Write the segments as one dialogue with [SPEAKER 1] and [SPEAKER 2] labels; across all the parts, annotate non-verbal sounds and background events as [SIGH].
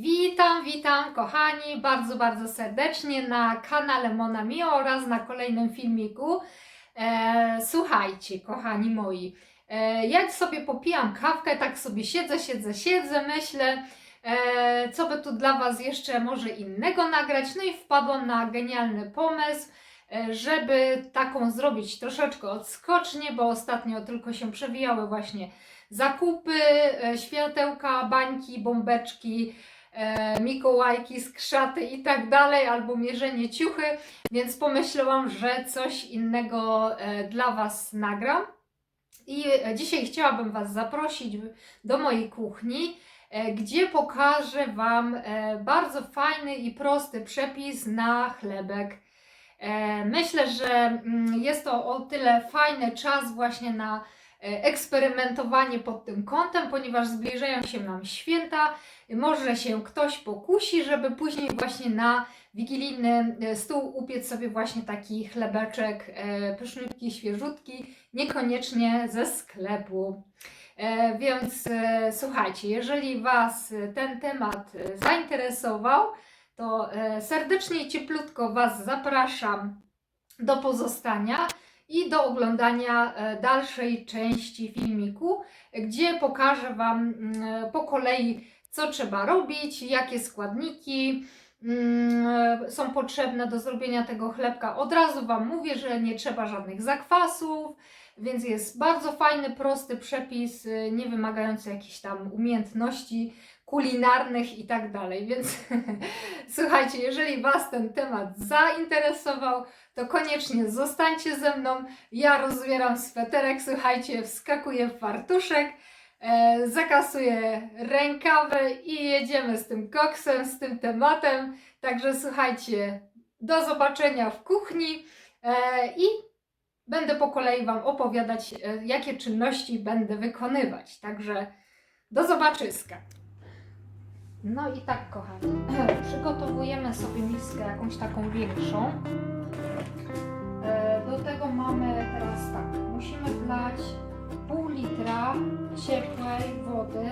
[SPEAKER 1] Witam, witam kochani bardzo, bardzo serdecznie na kanale Mona Mio oraz na kolejnym filmiku. E, słuchajcie, kochani moi, e, ja sobie popijam kawkę, tak sobie siedzę, siedzę, siedzę, myślę, e, co by tu dla Was jeszcze może innego nagrać. No i wpadłam na genialny pomysł, e, żeby taką zrobić troszeczkę odskocznie, bo ostatnio tylko się przewijały właśnie zakupy, e, światełka, bańki, bombeczki, Mikołajki, skrzaty i tak dalej, albo mierzenie ciuchy, więc pomyślałam, że coś innego e, dla Was nagram. I e, dzisiaj chciałabym Was zaprosić do mojej kuchni, e, gdzie pokażę Wam e, bardzo fajny i prosty przepis na chlebek. E, Myślę, że mm, jest to o tyle fajny czas właśnie na e, eksperymentowanie pod tym kątem, ponieważ zbliżają się nam święta. Może się ktoś pokusi, żeby później właśnie na wigilijny e, stół upiec sobie właśnie taki chlebeczek e, pyszniutki, świeżutki, niekoniecznie ze sklepu. E, Więc e, słuchajcie, jeżeli Was e, ten temat e, zainteresował, to e, serdecznie i cieplutko Was zapraszam do pozostania i do oglądania e, dalszej części filmiku, gdzie pokażę Wam mm, po kolei, co trzeba robić, jakie składniki mm, są potrzebne do zrobienia tego chlebka. Od razu Wam mówię, że nie trzeba żadnych zakwasów, więc jest bardzo fajny, prosty przepis, nie wymagający jakichś tam umiejętności kulinarnych i tak dalej. Więc [LAUGHS] słuchajcie, jeżeli Was ten temat zainteresował, to koniecznie zostańcie ze mną. Ja rozbieram sweterek, słuchajcie, wskakuję w fartuszek, e, zakasuję rękawy i jedziemy z tym koksem, z tym tematem. Także słuchajcie, do zobaczenia w kuchni e, i będę po kolei Wam opowiadać, e, jakie czynności będę wykonywać. Także do zobaczyska. No i tak, kochani, [CLEARS THROAT] przygotowujemy sobie miskę jakąś taką większą. Tego mamy teraz tak, musimy wlać pół litra ciepłej wody,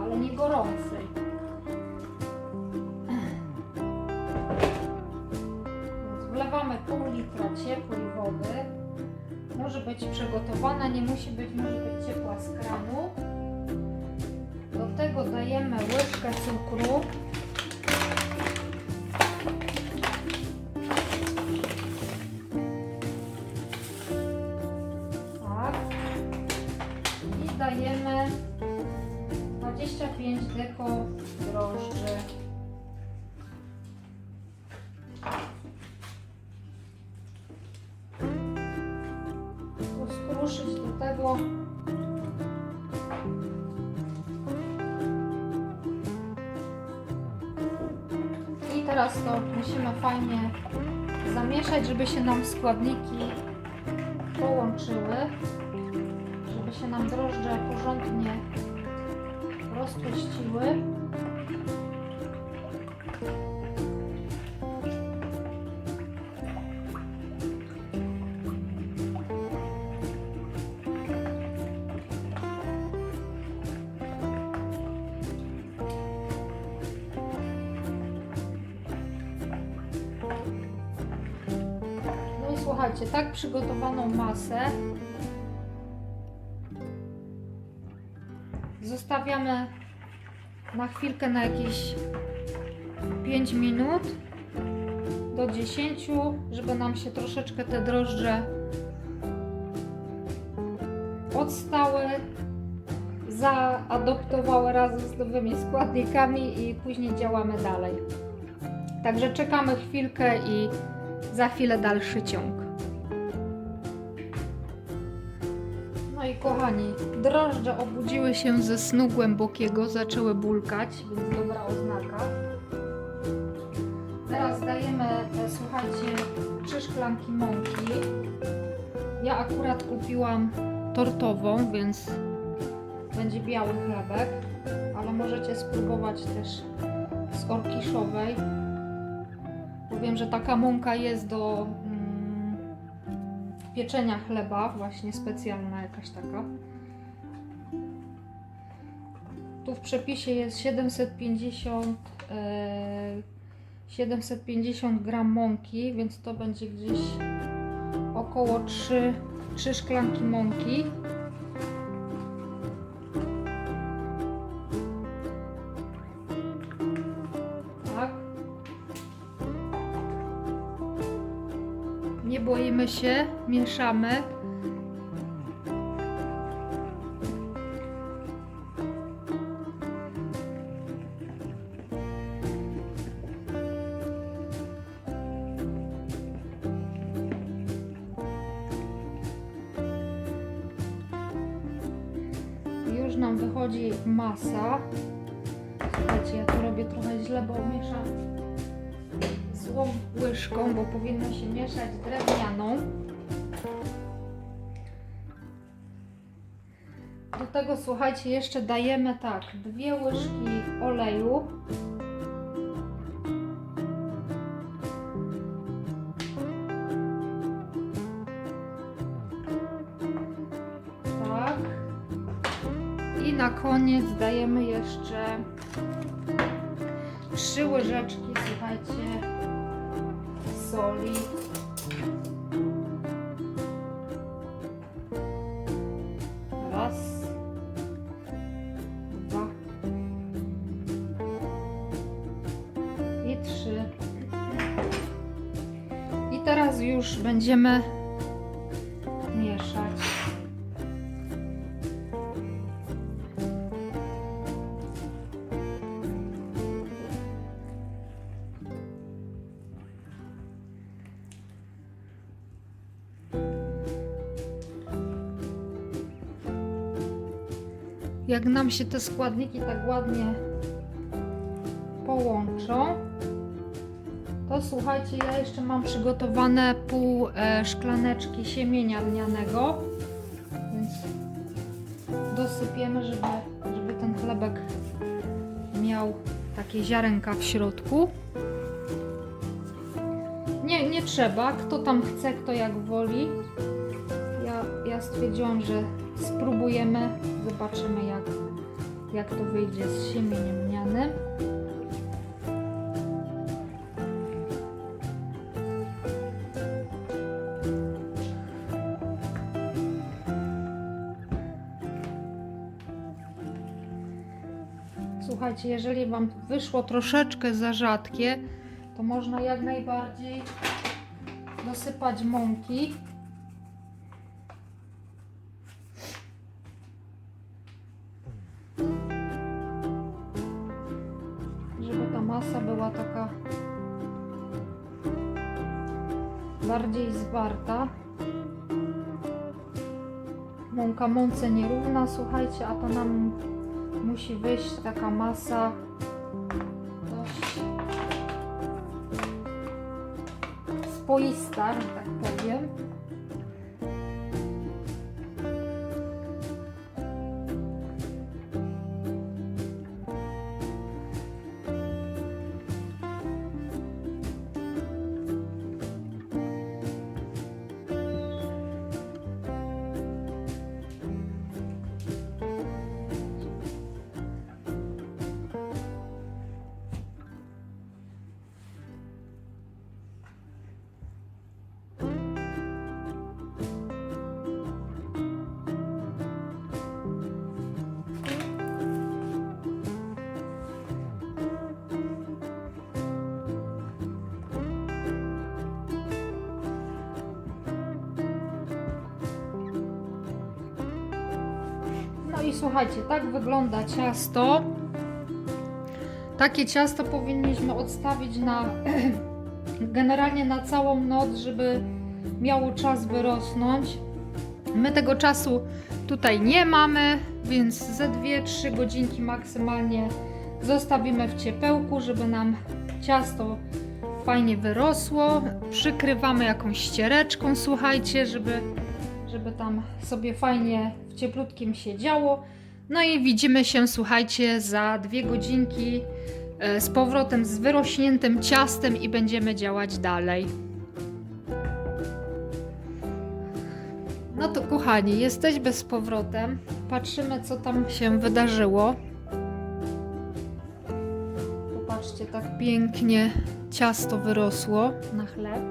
[SPEAKER 1] ale nie gorącej. Wlewamy pół litra ciepłej wody. Może być przygotowana, nie musi być, może być ciepła z kranu. Do tego dajemy łyżkę cukru. I teraz to musimy fajnie zamieszać, żeby się nam składniki połączyły, żeby się nam drożdże porządnie rozpuściły. Słuchajcie, tak przygotowaną masę zostawiamy na chwilkę, na jakieś 5 minut do 10, żeby nam się troszeczkę te drożdże odstały, zaadoptowały razem z nowymi składnikami i później działamy dalej. Także czekamy chwilkę i za chwilę dalszy ciąg. Kochani, drożdże obudziły się ze snu głębokiego, zaczęły bulkać, więc dobra oznaka. Teraz dajemy, e, słuchajcie, trzy szklanki mąki. Ja akurat kupiłam tortową, więc będzie biały chlebek, ale możecie spróbować też z orkiszowej. Bo wiem, że taka mąka jest do pieczenia chleba, właśnie specjalna jakaś taka. Tu w przepisie jest 750, e, 750 gram mąki, więc to będzie gdzieś około 3, 3 szklanki mąki. Nie boimy się, mieszamy. Już nam wychodzi masa. Słuchajcie, ja to robię trochę źle, bo mieszam złą łyżką, bo powinno się mieszać drewnianą. Do tego słuchajcie, jeszcze dajemy tak, dwie łyżki oleju. Tak. I na koniec dajemy jeszcze trzy łyżeczki, słuchajcie, soli. Raz, dwa i trzy. I teraz już będziemy Jak nam się te składniki tak ładnie połączą, to słuchajcie, ja jeszcze mam przygotowane pół e, szklaneczki siemienia lnianego, więc dosypiemy, żeby, żeby ten chlebek miał takie ziarenka w środku. Nie, nie trzeba, kto tam chce, kto jak woli. Ja, ja stwierdziłam, że spróbujemy, zobaczymy jak, jak to wyjdzie z siemieniem lnianym. Słuchajcie, jeżeli Wam wyszło troszeczkę za rzadkie, to można jak najbardziej dosypać mąki. Mąka mące nierówna, słuchajcie, a to nam musi wyjść taka masa dość spoista, że tak powiem. Słuchajcie, tak wygląda ciasto. Takie ciasto powinniśmy odstawić na [CLEARS THROAT] generalnie na całą noc, żeby miało czas wyrosnąć. My tego czasu tutaj nie mamy, więc ze 2-3 godzinki maksymalnie zostawimy w ciepełku, żeby nam ciasto fajnie wyrosło. Przykrywamy jakąś ściereczką, słuchajcie, żeby, żeby tam sobie fajnie w cieplutkim się działo. No i widzimy się, słuchajcie, za dwie godzinki e, z powrotem z wyrośniętym ciastem i będziemy działać dalej. No to kochani, jesteśmy z powrotem. Patrzymy, co tam się wydarzyło. Zobaczcie, tak pięknie ciasto wyrosło na chleb.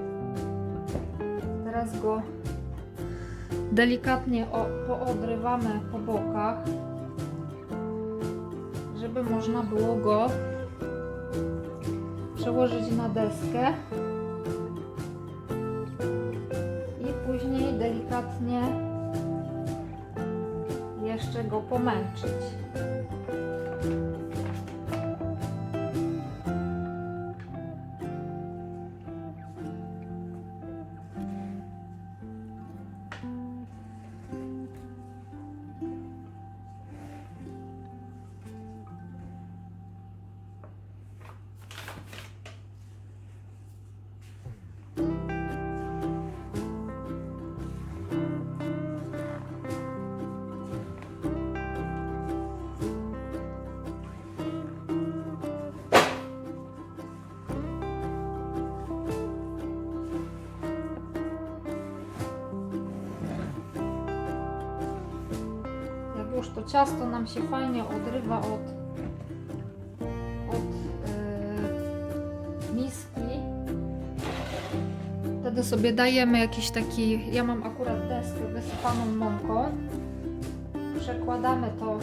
[SPEAKER 1] Teraz go delikatnie o, poodrywamy po bokach, żeby można było go przełożyć na deskę i później delikatnie jeszcze go pomęczyć. Ciasto nam się fajnie odrywa od, od yy, miski, wtedy sobie dajemy jakiś taki, ja mam akurat deskę wysypaną mąką, przekładamy to.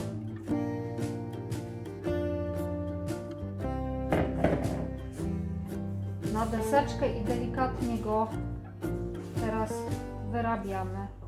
[SPEAKER 1] Na deseczkę i delikatnie go teraz wyrabiamy.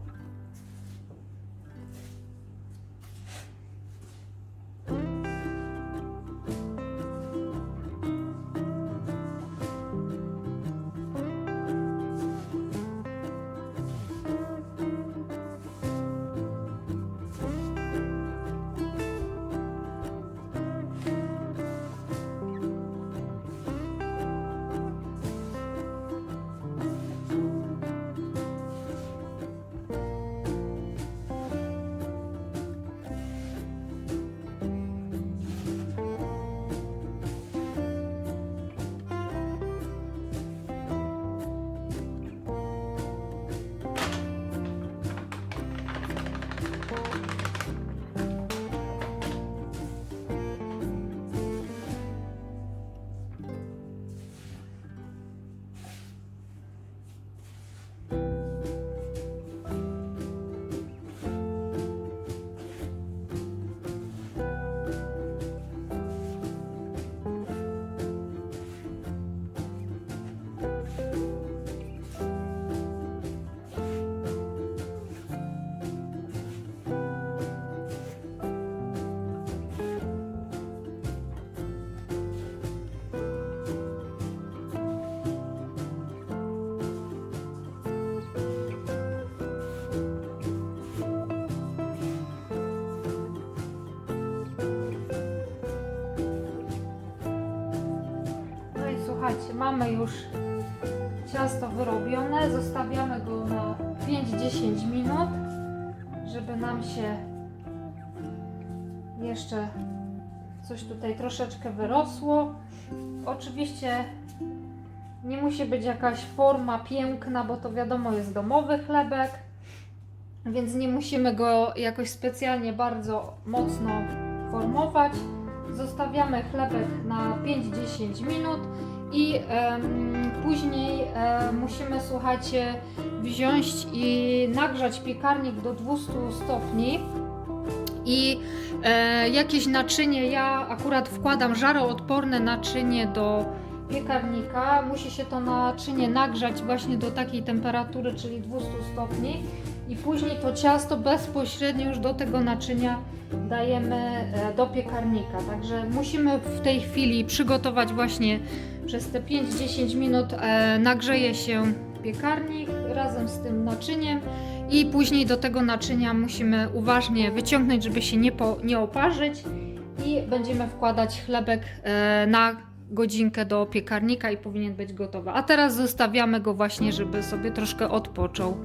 [SPEAKER 1] Mamy już ciasto wyrobione. Zostawiamy go na 5-10 minut, żeby nam się jeszcze coś tutaj troszeczkę wyrosło. Oczywiście nie musi być jakaś forma piękna, bo to wiadomo jest domowy chlebek, więc nie musimy go jakoś specjalnie bardzo mocno formować. Zostawiamy chlebek na 5-10 minut i później musimy, słuchajcie, wziąć i nagrzać piekarnik do 200 stopni i e, jakieś naczynie, ja akurat wkładam żaroodporne naczynie do piekarnika. Musi się to naczynie nagrzać właśnie do takiej temperatury, czyli 200 stopni i później to ciasto bezpośrednio już do tego naczynia dajemy e, do piekarnika. Także musimy w tej chwili przygotować właśnie przez te 5-10 minut e, nagrzeje się piekarnik razem z tym naczyniem i później do tego naczynia musimy uważnie wyciągnąć, żeby się nie, po, nie oparzyć i będziemy wkładać chlebek e, na godzinkę do piekarnika i powinien być gotowy. A teraz zostawiamy go właśnie, żeby sobie troszkę odpoczął.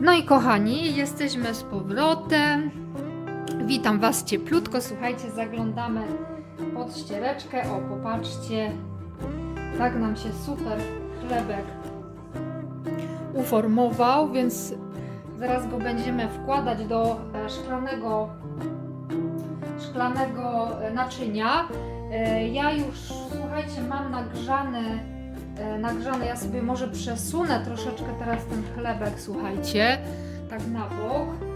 [SPEAKER 1] No i kochani, jesteśmy z powrotem. Witam Was cieplutko. Słuchajcie, zaglądamy pod ściereczkę. O, popatrzcie. Tak nam się super chlebek uformował, więc zaraz go będziemy wkładać do e, szklanego, szklanego e, naczynia. E, Ja już, słuchajcie, mam nagrzany, e, nagrzany, ja sobie może przesunę troszeczkę teraz ten chlebek, słuchajcie, tak na bok.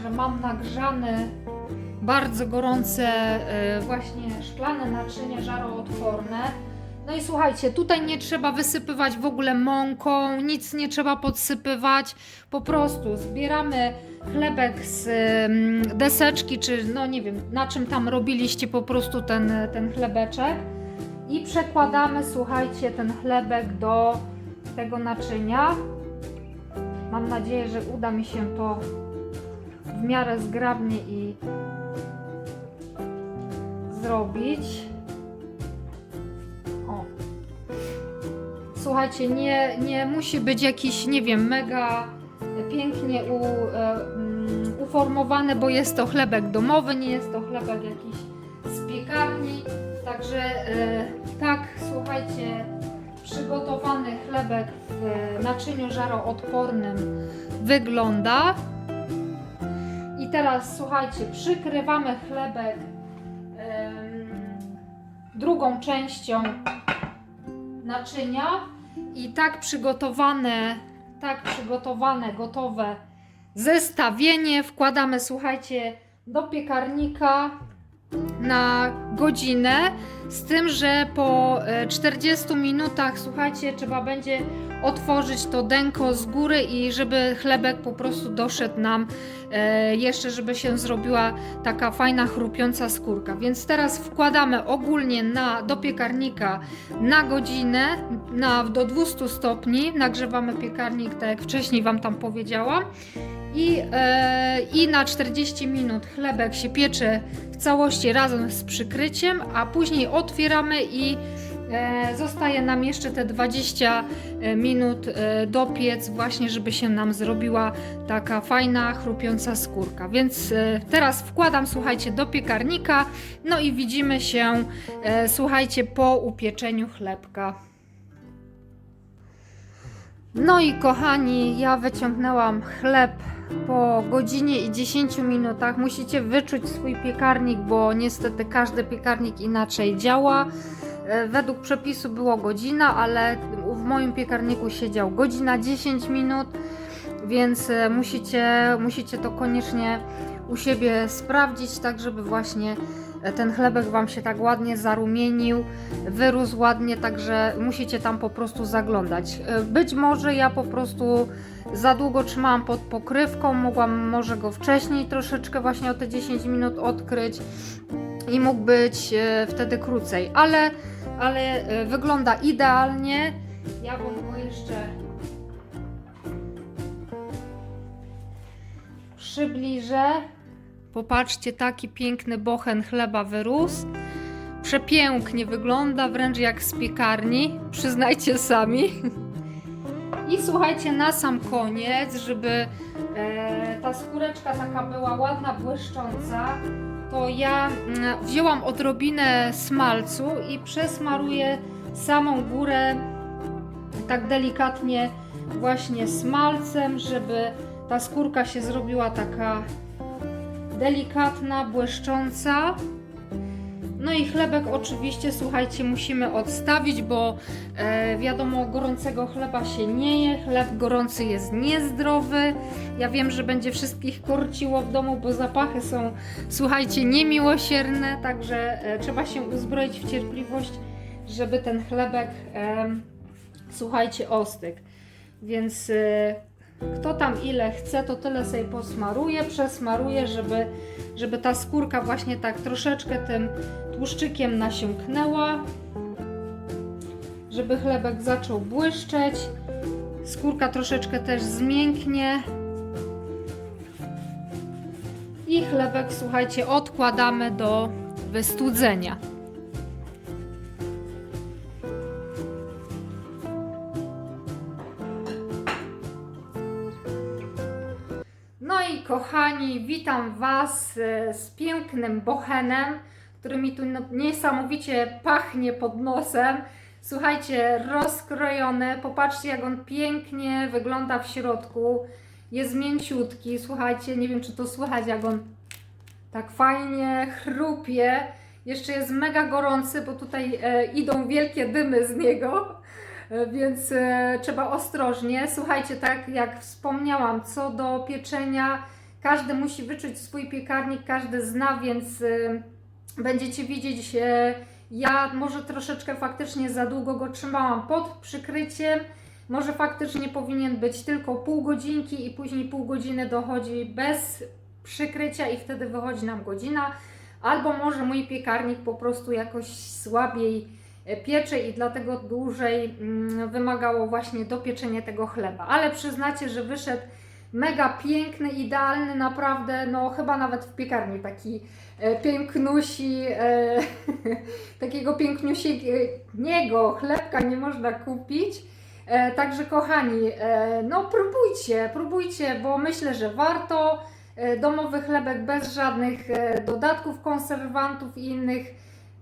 [SPEAKER 1] Pokażę, mam nagrzany bardzo gorące e, właśnie szklane naczynie żaroodporne. No i słuchajcie, tutaj nie trzeba wysypywać w ogóle mąką, nic nie trzeba podsypywać. Po prostu zbieramy chlebek z ym, deseczki, czy no nie wiem, na czym tam robiliście po prostu ten, ten chlebeczek. I przekładamy, słuchajcie, ten chlebek do tego naczynia. Mam nadzieję, że uda mi się to w miarę zgrabnie i zrobić. O. Słuchajcie, nie, nie musi być jakiś, nie wiem, mega pięknie u, e, mm, uformowany, bo jest to chlebek domowy, nie jest to chlebek jakiś z piekarni. Także e, tak, słuchajcie, przygotowany chlebek w naczyniu żaroodpornym wygląda. Teraz słuchajcie, przykrywamy chlebek drugą częścią naczynia i tak przygotowane, tak przygotowane, gotowe zestawienie wkładamy, słuchajcie, do piekarnika na godzinę, z tym, że po e, 40 minutach, słuchajcie, trzeba będzie otworzyć to denko z góry i żeby chlebek po prostu doszedł nam e, jeszcze, żeby się zrobiła taka fajna, chrupiąca skórka. Więc teraz wkładamy ogólnie na, do piekarnika na godzinę, na, do 200 stopni, nagrzewamy piekarnik, tak jak wcześniej Wam tam powiedziałam. I, e, I na 40 minut chlebek się piecze w całości razem z przykryciem, a później otwieramy i e, zostaje nam jeszcze te 20 minut e, dopiec, właśnie żeby się nam zrobiła taka fajna, chrupiąca skórka. Więc e, teraz wkładam, słuchajcie, do piekarnika, no i widzimy się, e, słuchajcie, po upieczeniu chlebka. No i kochani, ja wyciągnęłam chleb po godzinie i 10 minutach. Musicie wyczuć swój piekarnik, bo niestety każdy piekarnik inaczej działa. E, Według przepisu było godzina, ale w moim piekarniku siedział godzina 10 minut, więc e, musicie, musicie to koniecznie u siebie sprawdzić, tak żeby właśnie ten chlebek Wam się tak ładnie zarumienił, wyrósł ładnie, także musicie tam po prostu zaglądać. E, Być może ja po prostu za długo trzymałam pod pokrywką, mogłam może go wcześniej troszeczkę właśnie o te 10 minut odkryć i mógł być e, wtedy krócej, ale, ale e, wygląda idealnie. Ja Wam go jeszcze przybliżę. Popatrzcie, taki piękny bochen chleba wyrósł. Przepięknie wygląda, wręcz jak z piekarni, przyznajcie sami. I słuchajcie, na sam koniec, żeby e, ta skóreczka taka była ładna, błyszcząca, to ja mm, wzięłam odrobinę smalcu i przesmaruję samą górę tak delikatnie właśnie smalcem, żeby ta skórka się zrobiła taka delikatna, błyszcząca. No i chlebek oczywiście, słuchajcie, musimy odstawić, bo e, wiadomo, gorącego chleba się nie je. Chleb gorący jest niezdrowy. Ja wiem, że będzie wszystkich korciło w domu, bo zapachy są, słuchajcie, niemiłosierne, także e, trzeba się uzbroić w cierpliwość, żeby ten chlebek, em, słuchajcie, ostygł. Więc e, kto tam ile chce, to tyle sobie posmaruje, przesmaruje, żeby, żeby ta skórka właśnie tak troszeczkę tym tłuszczykiem nasiąknęła, żeby chlebek zaczął błyszczeć. Skórka troszeczkę też zmięknie. I chlebek, słuchajcie, odkładamy do wystudzenia. Kochani, witam Was e, z pięknym bochenem, który mi tu niesamowicie pachnie pod nosem. Słuchajcie, rozkrojony, popatrzcie jak on pięknie wygląda w środku. jest mięciutki. Słuchajcie, nie wiem czy to słychać, jak on tak fajnie chrupie. Jeszcze jest mega gorący, bo tutaj e, idą wielkie dymy z niego, e, więc e, trzeba ostrożnie. Słuchajcie, tak jak wspomniałam, co do pieczenia, każdy musi wyczuć swój piekarnik, każdy zna, więc e, będziecie widzieć. E, ja może troszeczkę faktycznie za długo go trzymałam pod przykryciem. Może faktycznie powinien być tylko pół godzinki i później pół godziny dochodzi bez przykrycia i wtedy wychodzi nam godzina. Albo może mój piekarnik po prostu jakoś słabiej e, piecze i dlatego dłużej mm, wymagało właśnie dopieczenie tego chleba. Ale przyznacie, że wyszedł mega piękny, idealny, naprawdę, no chyba nawet w piekarni taki e, pięknusi, e, [LAUGHS] takiego pięknusiego chlebka nie można kupić. E, także kochani, e, no próbujcie, próbujcie, bo myślę, że warto. E, domowy chlebek bez żadnych e, dodatków, konserwantów i innych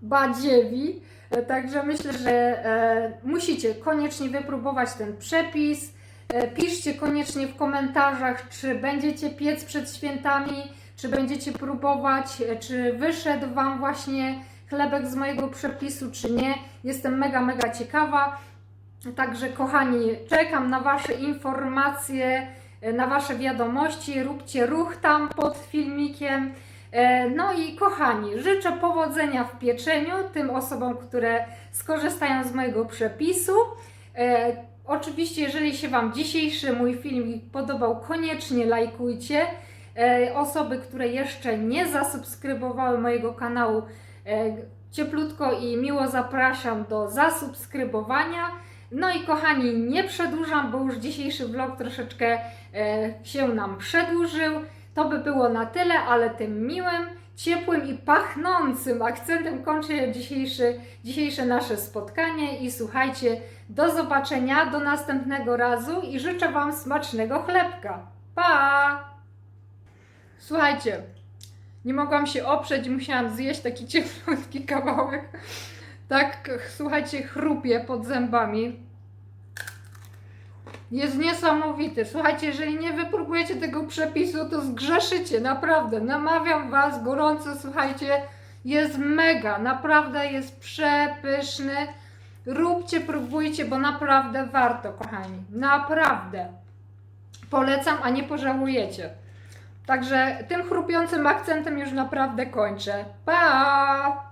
[SPEAKER 1] badziewi. E, Także myślę, że e, musicie koniecznie wypróbować ten przepis. E, Piszcie koniecznie w komentarzach, czy będziecie piec przed świętami, czy będziecie próbować, e, czy wyszedł Wam właśnie chlebek z mojego przepisu, czy nie. Jestem mega, mega ciekawa. Także kochani, czekam na Wasze informacje, e, na Wasze wiadomości. Róbcie ruch tam pod filmikiem. No i kochani, życzę powodzenia w pieczeniu tym osobom, które skorzystają z mojego przepisu. Oczywiście, jeżeli się Wam dzisiejszy mój filmik podobał, koniecznie lajkujcie. E, Osoby, które jeszcze nie zasubskrybowały mojego kanału, e, cieplutko i miło zapraszam do zasubskrybowania. No i kochani, nie przedłużam, bo już dzisiejszy vlog troszeczkę e, się nam przedłużył. To by było na tyle, ale tym miłym, ciepłym i pachnącym akcentem kończę dzisiejszy, dzisiejsze nasze spotkanie i słuchajcie, do zobaczenia, do następnego razu i życzę Wam smacznego chlebka. Pa! Słuchajcie, nie mogłam się oprzeć musiałam zjeść taki [LAUGHS] cieplutki kawałek. Tak, słuchajcie, chrupie pod zębami. Jest niesamowity. Słuchajcie, jeżeli nie wypróbujecie tego przepisu, to zgrzeszycie, naprawdę. Namawiam Was gorąco, słuchajcie, jest mega, naprawdę jest przepyszny. Róbcie, próbujcie, bo naprawdę warto, kochani. Naprawdę. Polecam, a nie pożałujecie. Także tym chrupiącym akcentem już naprawdę kończę. Pa!